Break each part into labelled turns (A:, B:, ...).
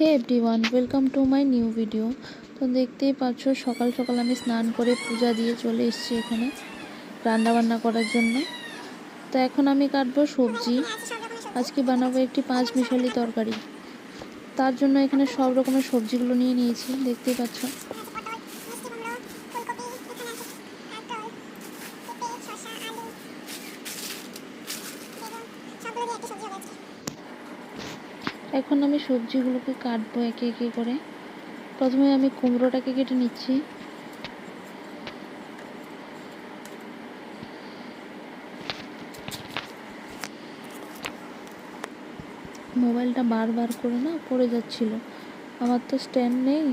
A: Hey everyone welcome to my new video তো দেখতেই পাচ্ছ, সকাল সকাল আমি স্নান করে পূজা দিয়ে চলে এসেছি এখানে রান্নাবান্না করার জন্য। তো এখন আমি কাটবো সবজি। আজকে বানাবো একটি পাঁচ মিশালি তরকারি। তার জন্য এখানে সব রকমের সবজিগুলো নিয়ে নিয়েছি, দেখতেই পাচ্ছ। এখন আমি সবজিগুলোকে কাটবো একে একে করে। প্রথমে আমি কুমড়োটাকে কেটে নিচ্ছি। মোবাইলটা বারবার করে না, পড়ে যাচ্ছিল। আমার তো স্ট্যান্ড নেই।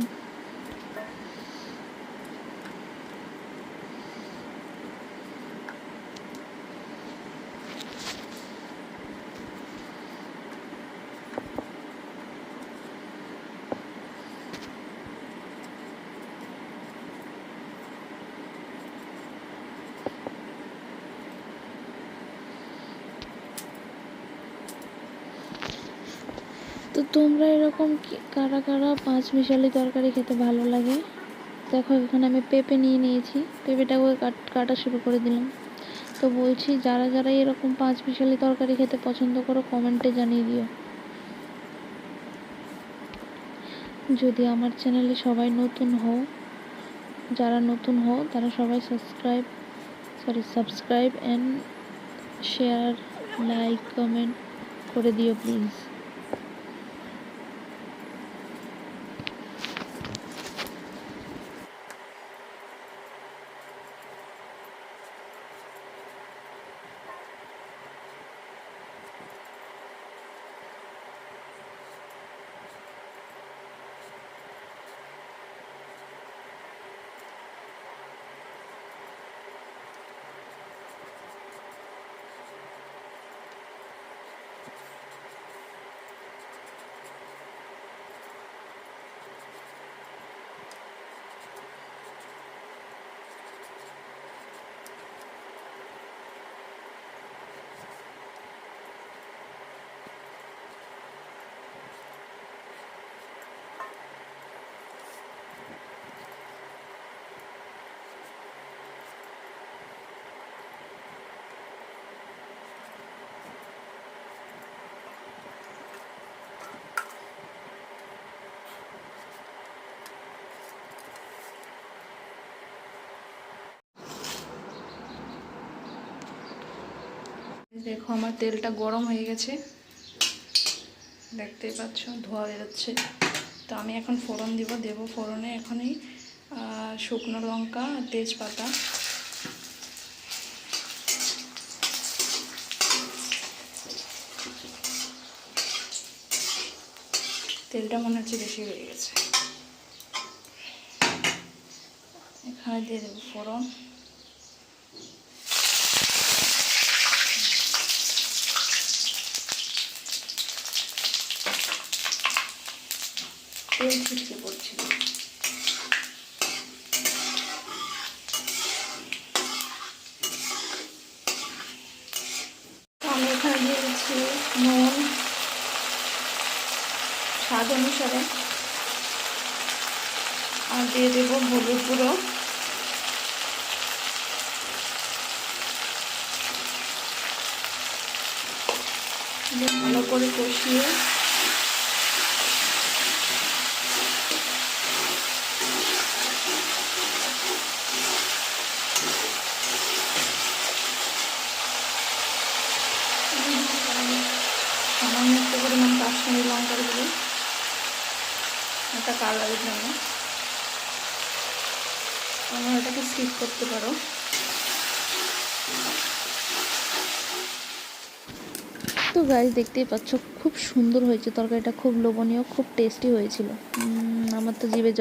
A: তো তোমরা এরকম কারা কারা পাঁচ মিশালি তরকারি খেতে ভালো লাগে? দেখো, এখানে আমি পেঁপে নিয়ে নিয়েছি। পেঁপেটাকে কাট- কাটা শুরু করে দিলাম। তো বলছি, যারা যারা এরকম পাঁচ মিশালি তরকারি খেতে পছন্দ করো, কমেন্টে জানিয়ে দিও। যদি আমার চ্যানেলে সবাই নতুন হও, যারা নতুন হও, তারা সবাই subscribe sorry subscribe and share like comment করে দিও প্লিজ
B: দেখো, আমার তেলটা গরম হয়ে গেছে। দেখতেই পাচ্ছ, ধোয়া বেরোচ্ছে। তো আমি এখন ফোড়ন দিব, দেব ফোড়নে এখনই শুকনো লঙ্কা, তেজপাতা। তেলটা মনে হচ্ছে বেশি হয়ে গেছে। এখানে দিয়ে দেবো ফোড়ন। তেল ছিটকে পড়ছিল নুন স্বাদ অনুসারে। আর দিয়ে দেব হলুদ গুঁড়ো। ভালো করে কষিয়ে কাশ্মীরি লঙ্কার গুঁড়ো একটা কালারের জন্য। তোমরা এটাকে স্কিপ করতে পারো।
A: তো গাছ দেখতেই পাচ্ছ, খুব সুন্দর হয়েছে তরকারিটা, খুব লোভনীয়, খুব টেস্টি হয়েছিল। আমার তো জিভে